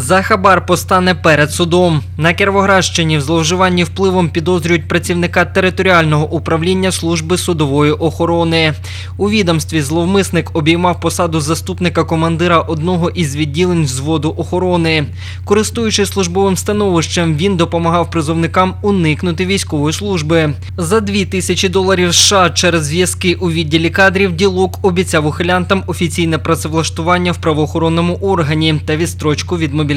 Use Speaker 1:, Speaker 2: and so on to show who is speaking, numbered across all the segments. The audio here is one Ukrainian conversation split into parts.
Speaker 1: За хабар постане перед судом. На Кіровоградщині в зловживанні впливом підозрюють працівника територіального управління служби судової охорони. У відомстві зловмисник обіймав посаду заступника командира одного із відділень взводу охорони. Користуючись службовим становищем, він допомагав призовникам уникнути військової служби. За дві тисячі доларів США через зв'язки у відділі кадрів ділок обіцяв ухилянтам офіційне працевлаштування в правоохоронному органі та відстрочку від мобілізації.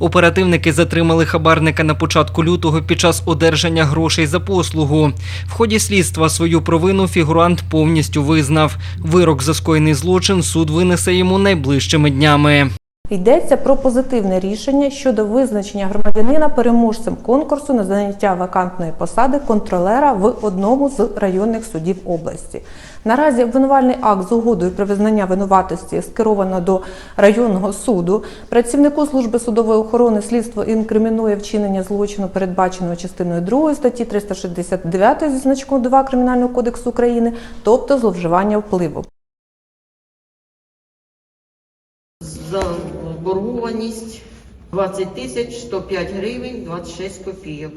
Speaker 1: Оперативники затримали хабарника на початку лютого під час одержання грошей за послугу. В ході слідства свою провину фігурант повністю визнав. Вирок за скоєний злочин суд винесе йому найближчими днями.
Speaker 2: Йдеться про позитивне рішення щодо визначення громадянина переможцем конкурсу на заняття вакантної посади контролера в одному з районних судів області. Наразі обвинувальний акт з угодою про визнання винуватості скеровано до районного суду. Працівнику служби судової охорони слідство інкримінує вчинення злочину, передбаченого частиною 2 статті 369 зі значком 2 Кримінального кодексу України, тобто зловживання впливу.
Speaker 3: Заборгованість 20 тисяч 105 гривень 26 копійок.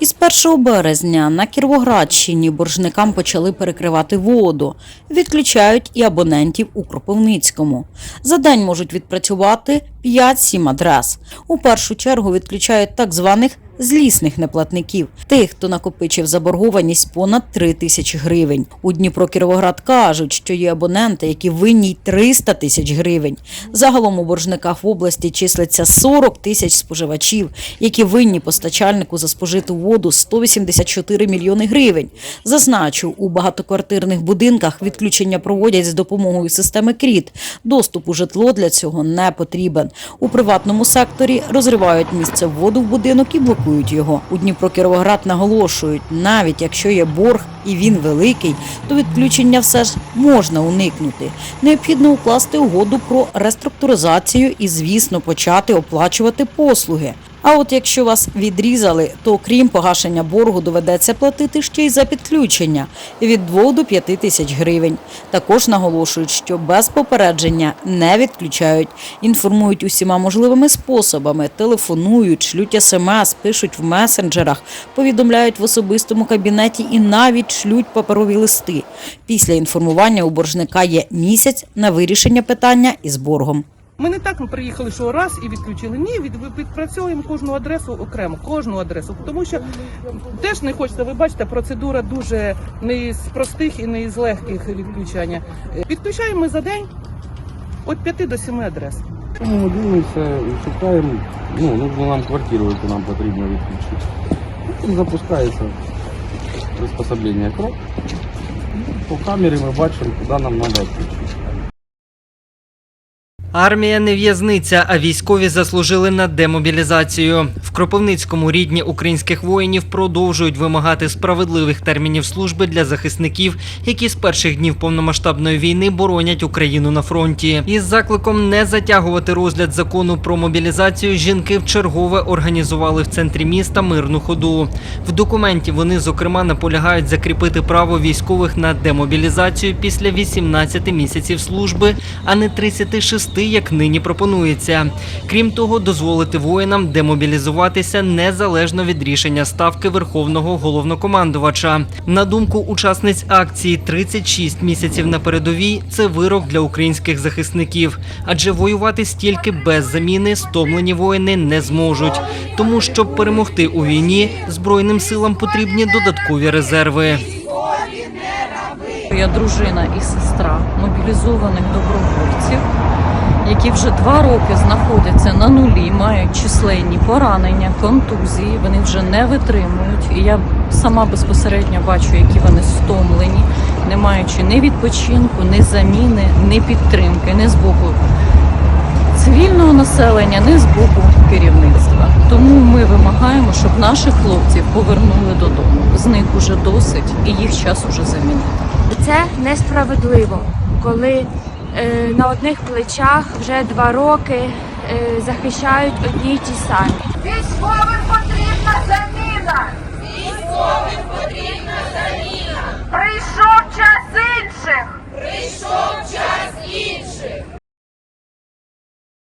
Speaker 4: Із 1 березня на Кіровоградщині боржникам почали перекривати воду. Відключають і абонентів у Кропивницькому. За день можуть відпрацювати 5-7 адрес. У першу чергу відключають так званих злісних неплатників, тих, хто накопичив заборгованість понад 3 тисячі гривень. У Дніпро Кіровоград кажуть, що є абоненти, які винні й 300 тисяч гривень. Загалом у боржниках в області числиться 40 тисяч споживачів, які винні постачальнику за спожиту воду 184 мільйони гривень. Зазначу, у багатоквартирних будинках відключення проводять з допомогою системи КРІТ. Доступ у житло для цього не потрібен. У приватному секторі розривають місце воду в будинок і блокують його. У Дніпро Кіровоград наголошують, навіть якщо є борг і він великий, то відключення все ж можна уникнути. Необхідно укласти угоду про реструктуризацію і, звісно, почати оплачувати послуги. А от якщо вас відрізали, то крім погашення боргу доведеться платити ще й за підключення від 2 до 5 тисяч гривень. Також наголошують, що без попередження не відключають, інформують усіма можливими способами, телефонують, шлють смс, пишуть в месенджерах, повідомляють в особистому кабінеті і навіть шлють паперові листи. Після інформування у боржника є місяць на вирішення питання із боргом.
Speaker 5: Ми не так приїхали, що раз і відключили. Ні, від, відпрацьовуємо кожну адресу окремо, кожну адресу. Тому що теж не хочеться, ви бачите, процедура дуже не з простих і не з легких відключання. Відключаємо ми за день від 5 до 7 адрес.
Speaker 6: Тому ми дивимося і шукаємо, ну, нужно нам квартиру, яку нам потрібно відключити. Потім запускається приспособлення крок. По камері ми бачимо, куди нам треба відключити.
Speaker 1: Армія не в'язниця, а військові заслужили на демобілізацію. В Кропивницькому рідні українських воїнів продовжують вимагати справедливих термінів служби для захисників, які з перших днів повномасштабної війни боронять Україну на фронті. Із закликом не затягувати розгляд закону про мобілізацію. Жінки вчергове організували в центрі міста мирну ходу. В документі вони зокрема наполягають закріпити право військових на демобілізацію після 18 місяців служби, а не 36, як нині пропонується. Крім того, дозволити воїнам демобілізуватися незалежно від рішення ставки верховного головнокомандувача. На думку учасниць акції, 36 місяців на передовій це вирок для українських захисників, адже воювати стільки без заміни стомлені воїни не зможуть. Тому, щоб перемогти у війні, збройним силам потрібні додаткові резерви.
Speaker 7: Я дружина і сестра мобілізованих добровольців, які вже два роки знаходяться на нулі, мають численні поранення, контузії. Вони вже не витримують. І я сама безпосередньо бачу, які вони стомлені, не маючи ні відпочинку, ні заміни, ні підтримки, ні з боку цивільного населення, ні з боку керівництва. Тому ми вимагаємо, щоб наших хлопців повернули додому. З них уже досить, і їх час уже замінити.
Speaker 8: Це несправедливо, коли на одних плечах вже два роки е, захищають одні й ті самі.
Speaker 9: Військовим потрібна заміна! Військовим потрібна заміна! Прийшов час інших! Прийшов час інших!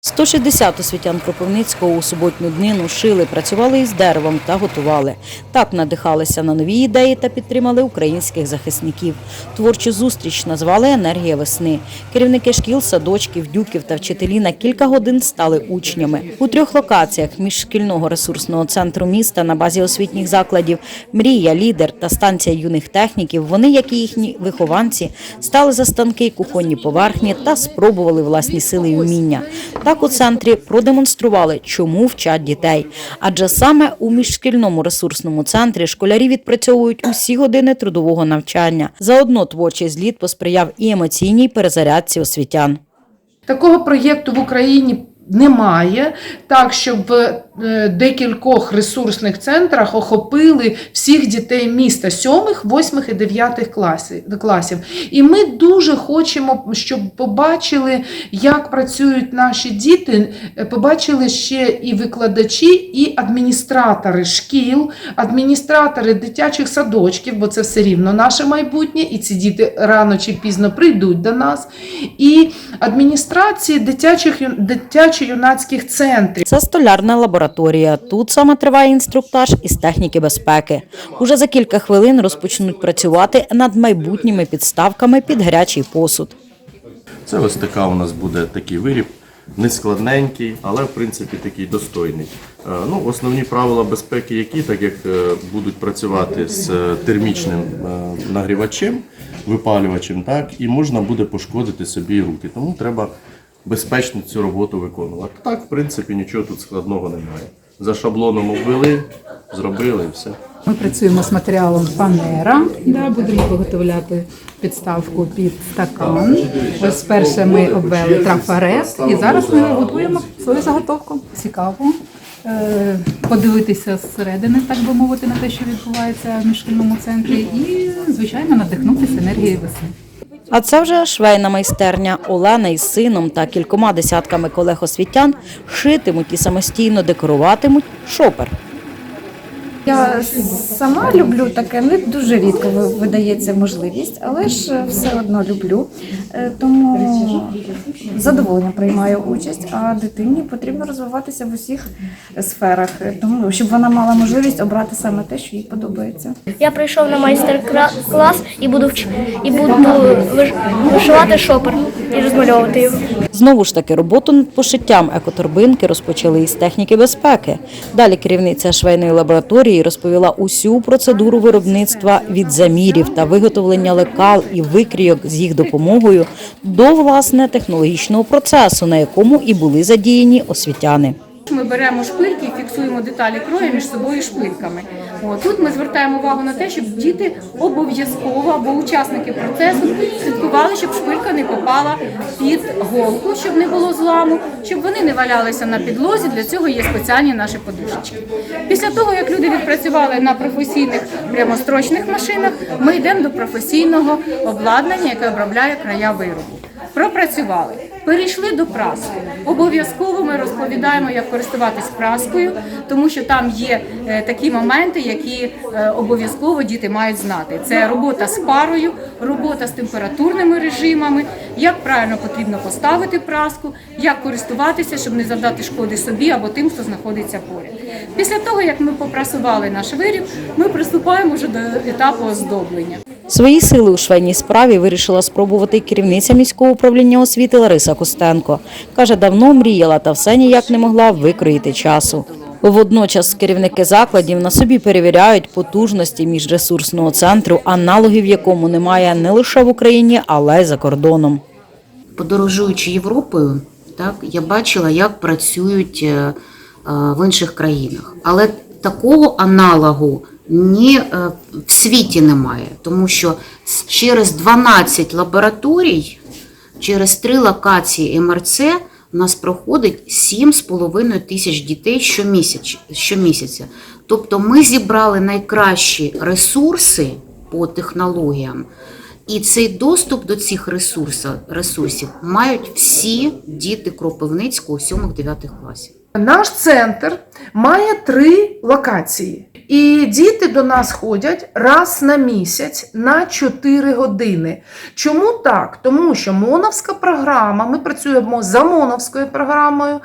Speaker 4: 160 освітян Кропивницького у суботню днину шили, працювали із деревом та готували. Так надихалися на нові ідеї та підтримали українських захисників. Творчу зустріч назвали Енергія весни. Керівники шкіл, садочків, дюків та вчителі на кілька годин стали учнями. У трьох локаціях міжшкільного ресурсного центру міста на базі освітніх закладів Мрія, лідер та станція юних техніків. Вони, як і їхні вихованці, стали за станки, кухонні поверхні та спробували власні сили і уміння. Так у центрі продемонстрували, чому вчать дітей. Адже саме у міжшкільному ресурсному центрі школярі відпрацьовують усі години трудового навчання. Заодно творчий зліт посприяв і емоційній перезарядці освітян.
Speaker 10: Такого проєкту в Україні немає, так щоб декількох ресурсних центрах охопили всіх дітей міста сьомих, восьмих і дев'ятих класів-. І ми дуже хочемо, щоб побачили, як працюють наші діти. е, Побачили ще і викладачі, і адміністратори шкіл, адміністратори дитячих садочків, бо це все рівно наше майбутнє, і ці діти рано чи пізно прийдуть до нас. І адміністрації дитячих дитячо-юнацьких центрів.
Speaker 4: Це столярна лабораторія. Тут саме триває інструктаж із техніки безпеки. Уже за кілька хвилин розпочнуть працювати над майбутніми підставками під гарячий посуд.
Speaker 11: Це ось така у нас буде такий виріб, нескладненький, але в принципі такий достойний. Е, Ну, основні правила безпеки, які, так як е, будуть працювати з е, термічним нагрівачем, випалювачем, так, і можна буде пошкодити собі руки. Тому треба безпечно цю роботу виконувати. Так, в принципі, нічого тут складного немає. За шаблоном обвели, зробили і все.
Speaker 12: Ми працюємо з матеріалом фанера, да, будемо виготовляти підставку під стакан. Ось перше ми обвели трафарет, і зараз ми готуємо свою заготовку. Цікаво е, подивитися зсередини, так би мовити, на те, що відбувається в міжшкільному центрі, і звичайно надихнутися енергією весни.
Speaker 4: А це вже швейна майстерня. Олена із сином та кількома десятками колег освітян шитимуть і самостійно декоруватимуть шопер.
Speaker 13: Я сама люблю таке, не дуже рідко видається можливість, але ж все одно люблю. Е, Тому з задоволенням приймаю участь, а дитині потрібно розвиватися в усіх сферах, тому щоб вона мала можливість обрати саме те, що їй подобається.
Speaker 8: Я прийшов на майстер-клас і буду вч- і буду вишивати шопер і розмальовувати його.
Speaker 4: Знову ж таки, роботу над пошиттям екоторбинки розпочали із техніки безпеки. Далі керівниця швейної лабораторії розповіла усю процедуру виробництва від замірів та виготовлення лекал і викрійок з їх допомогою до власне технологічного процесу, на якому і були задіяні освітяни.
Speaker 10: Ми беремо шпильки і фіксуємо деталі крою між собою шпильками. От. Тут ми звертаємо увагу на те, щоб діти обов'язково або учасники процесу слідкували, щоб шпилька не попала під голку, щоб не було зламу, щоб вони не валялися на підлозі. Для цього є спеціальні наші подушечки. Після того, як люди відпрацювали на професійних прямострочних машинах, ми йдемо до професійного обладнання, яке обробляє края виробу. Пропрацювали, перейшли до праски. Обов'язково ми розповідаємо, як користуватись праскою, тому що там є е, такі моменти, які е, обов'язково діти мають знати. Це робота з парою, робота з температурними режимами, як правильно потрібно поставити праску, як користуватися, щоб не завдати шкоди собі або тим, хто знаходиться поряд. Після того, як ми попрасували наш виріб, ми приступаємо вже до етапу оздоблення.
Speaker 4: Свої сили у швейній справі вирішила спробувати керівниця міського управління освіти Лариса Костенко. Каже, давно мріяла та все ніяк не могла викроїти часу. Водночас керівники закладів на собі перевіряють потужності міжресурсного центру, аналогів якому немає не лише в Україні, але й за кордоном.
Speaker 14: подорожуючи Європою, так я бачила, як працюють е, е, в інших країнах. Але такого аналогу ні е, в світі немає, тому що через 12 лабораторій, через три локації МРЦ у нас проходить 7,5 тисяч дітей щомісяця. Тобто ми зібрали найкращі ресурси по технологіям. І цей доступ до цих ресурсів мають всі діти Кропивницького 7-9 класів.
Speaker 15: Наш центр має три локації. І діти до нас ходять раз на місяць на 4 години. Чому так? Тому що моновська програма, ми працюємо за моновською програмою,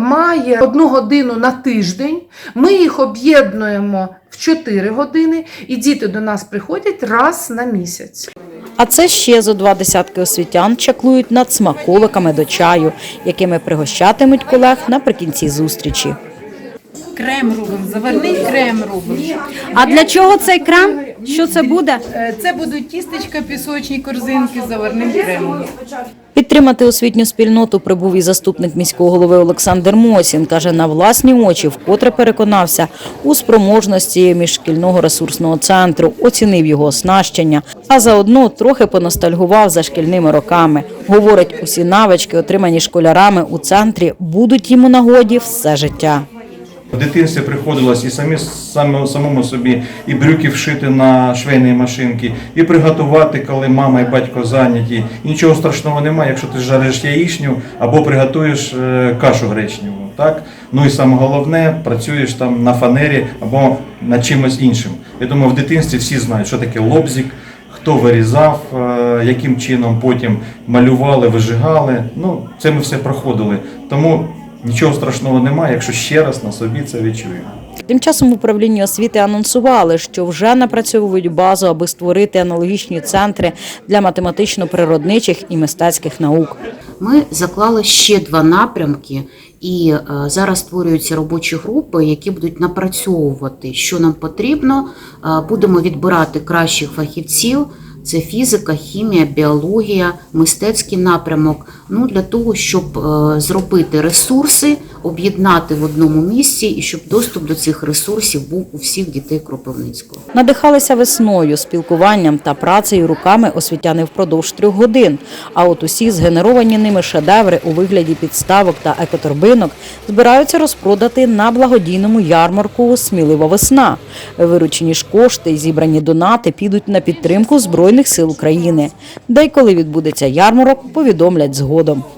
Speaker 15: має одну годину на тиждень. Ми їх об'єднуємо в 4 години, і діти до нас приходять раз на місяць.
Speaker 4: А це ще зо два десятки освітян чаклують над смаколиками до чаю, якими пригощатимуть колег наприкінці зустрічі.
Speaker 12: Крем робимо, заварний крем робимо.
Speaker 10: А для чого цей крем? Що це буде?
Speaker 12: Е, Це будуть тістечка, пісочні корзинки з заварним кремом.
Speaker 4: Підтримати освітню спільноту прибув і заступник міського голови Олександр Мосін. Каже, на власні очі вкотре переконався у спроможності міжшкільного ресурсного центру, оцінив його оснащення, а заодно трохи поностальгував за шкільними роками. Говорить, усі навички, отримані школярами у центрі, будуть йому нагоді все життя.
Speaker 16: В дитинстві приходилось і самі самому собі і брюки вшити на швейні машинки, і приготувати, коли мама і батько зайняті. І нічого страшного немає, якщо ти жариш яєчню або приготуєш е, кашу гречневу. Так? Ну і саме головне, працюєш там на фанері або над чимось іншим. Я думаю, в дитинстві всі знають, що таке лобзик, хто вирізав, е, яким чином потім малювали, вижигали. Ну, це ми все проходили. Тому нічого страшного немає, якщо ще раз на собі це відчуємо.
Speaker 4: Тим часом в управлінні освіти анонсували, що вже напрацьовують базу, аби створити аналогічні центри для математично-природничих і мистецьких наук.
Speaker 14: Ми заклали ще два напрямки, і е, зараз створюються робочі групи, які будуть напрацьовувати, що нам потрібно. Е, Будемо відбирати кращих фахівців. Це фізика, хімія, біологія, мистецький напрямок. Ну для того, щоб е, зробити ресурси, об'єднати в одному місці і щоб доступ до цих ресурсів був у всіх дітей Кропивницького.
Speaker 4: Надихалися весною, спілкуванням та працею руками освітяни впродовж трьох годин. А от усі згенеровані ними шедеври у вигляді підставок та екоторбинок збираються розпродати на благодійному ярмарку Смілива весна. Виручені ж кошти і зібрані донати підуть на підтримку Збройних сил України. Де коли відбудеться ярмарок, повідомлять згодом водопроводом.